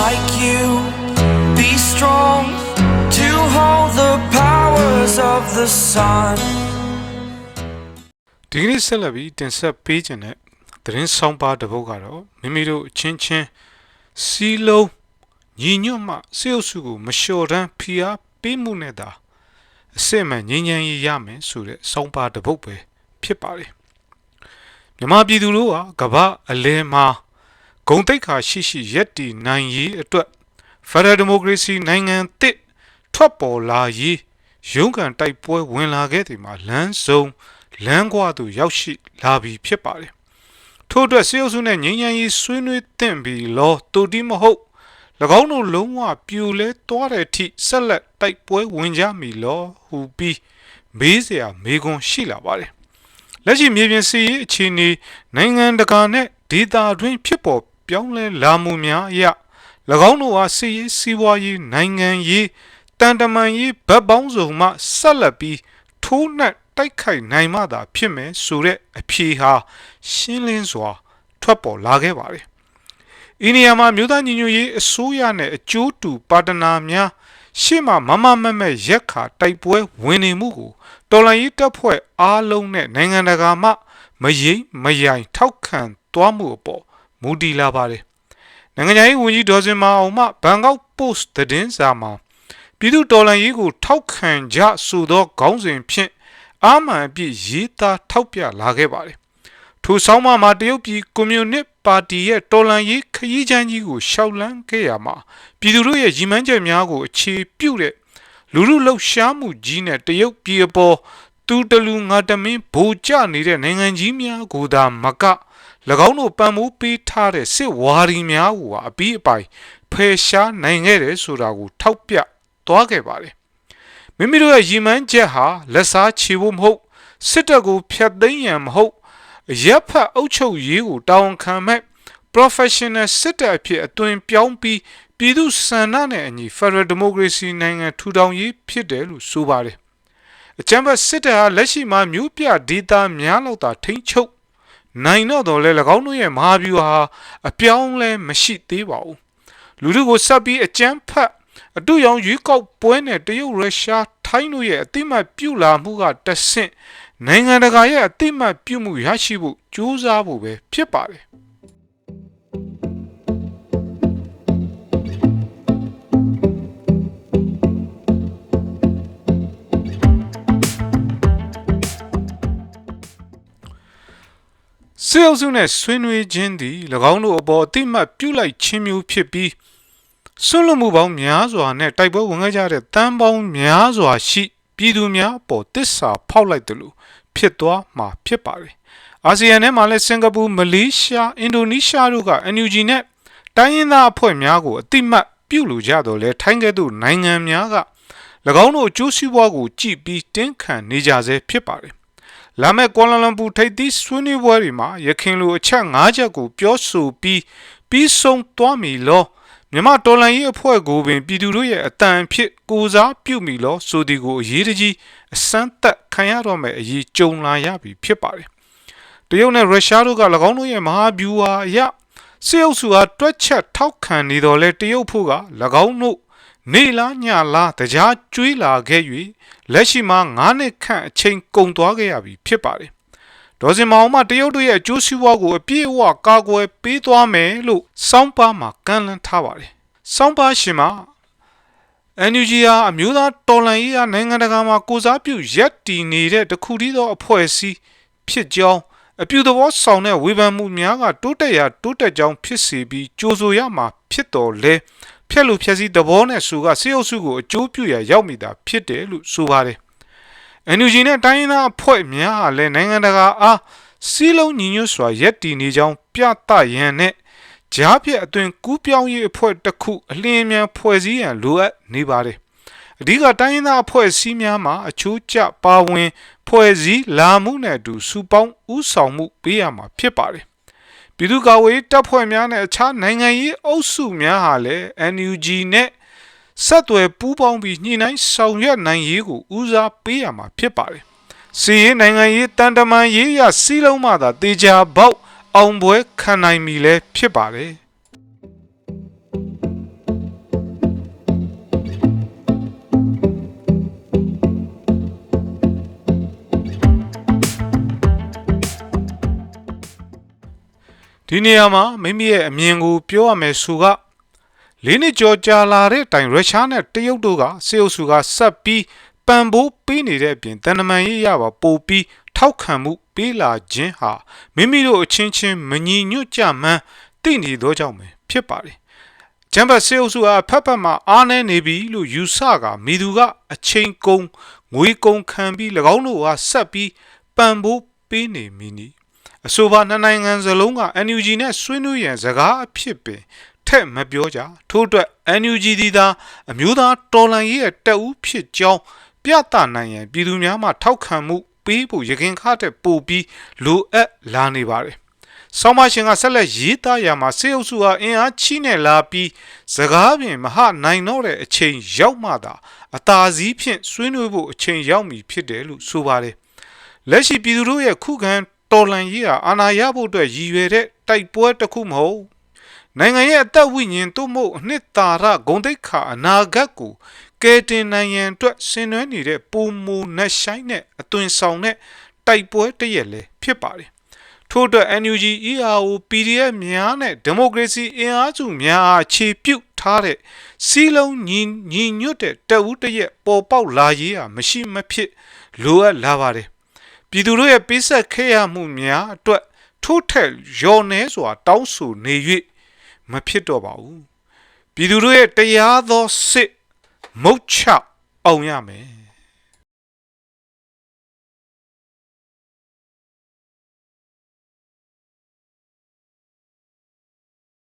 like you. Be strong to hold the powers of the sun. ဒီကနေ့ဆက်လက်ပြီးတင်ဆက်ပေးခြင်းတဲ့သတင်းဆောင်ပါတစ်ပုဒ်ကတော့မိမိတို့အချင်းချင်းစီလုံးညီညွတ်မှစေအုပ်စုကိုမလျှော်တမ်းဖိအားပေးမှုနဲ့သာအစစ်မှန်ငြိမ်းချမ်းရေးရမယ်ဆိုတဲ့ဆောင်ပါတစ်ပုဒ်ပဲဖြစ်ပါတယ်မြန်မာပြည်သူတို့ကကမ္ဘာအလဲမှာ ဂုံတိတ်ခါရှိရှိရက်တည်နိုင်ရေးအတွက်ဖက်ဒရယ်ဒီမိုကရေစီနိုင်ငံသစ်ထွက်ပေါ်လာရေးရုန်းကန်တိုက်ပွဲဝင်လာခဲ့တဲ့မှာလမ်းဆုံးလမ်းကွာသို့ရောက်ရှိလာပြီဖြစ်ပါတယ်ထို့အတွက်စေအုပ်စုနဲ့ငြိမ်းချမ်းရေးဆွေးနွေးသင့်ပြီးလောတူတီမဟုတ်၎င်းတို့လုံးဝပြိုလဲသွားတဲ့အထိဆက်လက်တိုက်ပွဲဝင်ကြမည်လောဟူပြီးမေးစရာမေးခွန်းရှိလာပါတယ်လက်ရှိမြေပြင်စီးရေးအခြေအနေနိုင်ငံတကာနဲ့ဒေတာတွင်ဖြစ်ပေါ် ပြောင်းလဲလာမှုများအရ၎င်းတို့ဟာစီရေးစီးပွားရေးနိုင်ငံရေးတန်တမန်ရေးဗတ်ပေါင်းစုံမှဆက်လက်ပြီးထိုးနှက်တိုက်ခိုက်နိုင်မှသာဖြစ်မယ်ဆိုတဲ့အဖြေဟာရှင်းလင်းစွာ ထွက်ပေါ်လာခဲ့ပါတယ်။ဤနေရာမှာမြို့သားညီညွတ်ရေးအစိုးရနဲ့အကျိုးတူပါတနာများရှေ့မှာမမမတ်မဲ့ရက်ခါတိုက်ပွဲဝင်နေမှုကိုတော်လှန်ရေးတပ်ဖွဲ့အားလုံးနဲ့နိုင်ငံတကာမှမယိမ့်မယိုင်ထောက်ခံသွားမှုအပေါ် မူတည်လာပါတယ်။နိုင်ငံရေးဝန်ကြီးဒေါ်စင်မာအောင်မှဘန်ကောက်ပို့စ်သတင်းစာမှာပြည်သူတော်လှန်ရေးကိုထောက်ခံကြဆိုသောခေါင်းစဉ်ဖြင့်အာမန်အပြည့်ရေးသားထောက်ပြလာခဲ့ပါတယ်။ထိုဆောင်းပါးမှာတရုတ်ပြည်ကွန်မြူနစ်ပါတီရဲ့တော်လှန်ရေးခရီးချမ်းကြီးကိုရှောက်လန်းခဲ့ရမှာပြည်သူတို့ရဲ့ရည်မှန်းချက်များကိုအခြေပြုတဲ့လူလူလှုပ်ရှားမှုကြီးနဲ့တရုတ်ပြည်အပေါ်သူတလူငါတမင်းဗိုလ်ကျနေတဲ့နိုင်ငံကြီးများကိုသာမက၎ င်းတို့ပံ့ပိုးပေးထားတဲ့စစ်ဝါဒီများကိုအပြီးအပိုင်ဖယ်ရှားနိုင်ခဲ့တယ်ဆိုတာကိုထောက်ပြသွားခဲ့ပါတယ်မိမိတို့ရဲ့ရည်မှန်းချက်ဟာလက်စားချေဖို့မဟုတ်စစ်တပ်ကိုဖျက်သိမ်းရန်မဟုတ်ရပ်ဖက်အုပ်ချုပ်ရေးကိုတာဝန်ခံမဲ့ professional စစ်တပ်အဖြစ်အသွင်ပြောင်းပြီးပြည်သူစံနာနဲ့အညီ Federal Democracy နိုင်ငံထူထောင်ရေးဖြစ်တယ်လို့ဆိုပါတယ်အကြံဖတ်စစ်တပ်ဟာလက်ရှိမှာမြို့ပြဒေသများလောက်သာထိန်းချုပ် နိုင်တော့တော်လဲ၎င်းတို့ရဲ့မဟာဗျူဟာအပြောင်းလဲမရှိသေးပါဘူးလူတို့ကိုဆက်ပြီးအကြမ်းဖက်အတူရောင်ရွေးကောက်ပွဲနဲ့တရုတ်ရုရှားထိုင်းတို့ရဲ့အတိမတ်ပြုလာမှုကတဆင့်နိုင်ငံတကာရဲ့အတိမတ်ပြုမှုရရှိဖို့ကြိုးစားဖို့ပဲဖြစ်ပါတယ် စေအုပ်စုနဲ့ဆွေးနွေးခြင်းသည်၎င်းတို့အပေါ်အတိမတ်ပြုလိုက်ခြင်းမျိုးဖြစ်ပြီးဆွလွတ်မှုပေါင်းများစွာနဲ့တိုက်ပွဲဝင်ခဲ့ကြတဲ့တန်းပေါင်းများစွာရှိပြည်သူများပေါ်တစ္ဆာဖောက်လိုက်တယ်လို့ဖြစ်သွားမှာဖြစ်ပါတယ်။အာဆီယံနဲ့မှလည်းစင်ကာပူမလေးရှားအင်ဒိုနီးရှားတို့က NUG နဲ့တိုင်းရင်းသားအဖွဲ့များကိုအတိမတ်ပြုလို့ကြတော့လဲထိုင်းကဲ့သို့နိုင်ငံများက၎င်းတို့အကျိုးစီးပွားကိုကြည်ပြီးတင်းခံနေကြဆဲဖြစ်ပါတယ်။ လာမယ့်ကွာလာလမ်ပူထိပ်သီးဆွေးနွေးပွဲတွေမှာရခိုင်လိုအချက်၅ချက်ကိုပြောဆိုပြီးပြီးဆုံးသွားမည်လို့မြန်မာတော်လှန်ရေးအဖွဲ့ကိုပင်ပြည်သူတို့ရဲ့အတန်ဖြစ်ကိုစားပြုမိလို့ဆိုဒီကိုအရေးတကြီးအစမ်းသက်ခံရတော့မယ်အရေးကြုံလာရပြီဖြစ်ပါတယ်။တရုတ်နဲ့ရုရှားတို့က၎င်းတို့ရဲ့မဟာဗျူဟာအရစေအုပ်စုဟာတွက်ချက်ထောက်ခံနေတော်လဲတရုတ်ဖို့က၎င်းတို့ နေလားညလားတကြားကျွေးလာခဲ့၍လက်ရှိမှာ9နှစ်ခန့်အချိန်ကုန်သွားခဲ့ရပြီဖြစ်ပါတယ်။ဒေါ်စင်မောင်မှတရုတ်တို့ရဲ့အကျိုးစီးပွားကိုအပြည့်အဝကာကွယ်ပေးသွားမယ်လို့စောင်းပါမှာကန့်လန့်ထားပါတယ်။စောင်းပါရှင်မှာ NUG ဟာအမျိုးသားတော်လှန်ရေးဟာနိုင်ငံတကာမှာကိုစားပြုရက်တည်နေတဲ့တခုတည်းသောအဖွဲ့အစည်းဖြစ်ကြောင်းအပြုသဘောဆောင်တဲ့ဝေဖန်မှုများကတိုးတက်ရာတိုးတက်ကြောင်းဖြစ်စေပြီးကြိုးဆိုရမှာဖြစ်တော်လဲ ဖြက်လို့ဖြက်စီးသဘောနဲ့ဆိုကစေအုပ်စုကိုအကျိုးပြုရာရောက်မိတာဖြစ်တယ်လို့ဆိုပါတယ်။ NUG နဲ့တိုင်းရင်းသားအဖွဲ့များဟာလည်းနိုင်ငံတကာအားစီးလုံးညီညွတ်စွာရက်တည်နေကြောင်းပြသရန်နဲ့ကြားဖြတ်အသွင်ကူးပြောင်းရေးအဖွဲ့တစ်ခုအလင်းမြန်ဖွဲ့စည်းရန်လိုအပ်နေပါတယ်။အဓိကတိုင်းရင်းသားအဖွဲ့အစည်းများမှာအချိုးကျပါဝင် ဖွဲ့စည်းလာမှုနဲ့အတူစုပေါင်းဥဆောင်မှုပေးရမှာဖြစ်ပါတယ်။ ပြည်သူ့ကာကွယ်ရေးတပ်ဖွဲ့များနဲ့အခြားနိုင်ငံရေးအုပ်စုများဟာလည်း NUG နဲ့ဆက်သွယ်ပူးပေါင်းပြီးညှိနှိုင်းဆောင်ရွက်နိုင်ရေးကိုဦးစားပေးရမှာဖြစ်ပါတယ်။စီရေးနိုင်ငံရေးတန်တမာရေးရစီးလုံးမှသာတေချာပေါက်အောင်ပွဲခံနိုင်ပြီလဲဖြစ်ပါတယ် ဒီနေရာမှာမိမိရဲ့အမြင်ကိုပြောရမယ်ဆိုကလေးနှစ်ကျော်ကြာလာတဲ့တိုင်ရုရှားနဲ့တရုတ်တို့ကစေအုပ်စုကဆက်ပြီးပံ့ပိုးပေးနေတဲ့အပြင်တန်တမန်ရေးရပါပို့ပြီးထောက်ခံမှုပေးလာခြင်းဟာမိမိတို့အချင်းချင်းမညီညွတ်ကြမှန်းသိနေသောကြောင့်ပဲဖြစ်ပါတယ်။ဂျမ်ဘတ်စေအုပ်စုအားဖက်ဖက်မှအားနည်းနေပြီလို့ယူဆကမိသူကအချိန်ကုန်ငွေကုန်ခံပြီး၎င်းတို့ဟာဆက်ပြီးပံ့ပိုးပေးနေမည်နီ အဆိုပါနှစ်နိုင်ငံစလုံးက NUG နဲ့ဆွေးနွေးရန်စကားအဖြစ်ပင်ထက်မပြောကြထို့အတွက် NUG ဒီသာအမျိုးသားတော်လှန်ရေးရဲ့တက်ဦးဖြစ်ကြောင်းပြသနိုင်ရန်ပြည်သူများမှထောက်ခံမှုပေးဖို့ရခင်ခါတဲ့ပို့ပြီးလိုအပ်လာနေပါတယ်ဆောင်းမရှင်ကဆက်လက်ရေးသားရမှာစေအုပ်စုဟာအင်အားချိနဲ့လာပြီးစကားပြင်မဟနိုင်တော့တဲ့အချိန်ရောက်မှသာအသာစီးဖြင့်ဆွေးနွေးဖို့အချိန်ရောက်မည်ဖြစ်တယ်လို့ဆိုပါတယ်လက်ရှိပြည်သူတို့ရဲ့ခုခံ တော်လှန်ရေးဟာအာဏာရဖို့အတွက်ရည်ရွယ်တဲ့တိုက်ပွဲတစ်ခုမဟုတ်နိုင်ငံရဲ့အသက်ဝိညာဉ်သို့မဟုတ်အနှစ်သာရဂုဏ်သိက္ခာအနာဂတ်ကိုကယ်တင်နိုင်ရန်အတွက်ဆင်နွှဲနေတဲ့ပုံမူနှက်ဆိုင်တဲ့အသွင်ဆောင်တဲ့တိုက်ပွဲတစ်ရက်လည်းဖြစ်ပါတယ်ထို့အတွက် NUG ERO PDF များနဲ့ဒီမိုကရေစီအင်အားစုများအားခြေပြုတ်ထားတဲ့စီးလုံးညီညီညွတ်တဲ့တပ်ဦးတစ်ရက်ပေါ်ပေါက်လာရေးဟာမရှိမဖြစ်လိုအပ်လာပါတယ် ပြည်သူတို့ရဲ့ပေးဆက်ခဲ့ရမှုများအတွက်ထို့ထက်ရော်နေစွာတောင်းဆိုနေ၍မဖြစ်တော့ပါဘူးပြည်သူတို့ရဲ့တရားသောစစ်မုတ်ချအောင်ရမယ်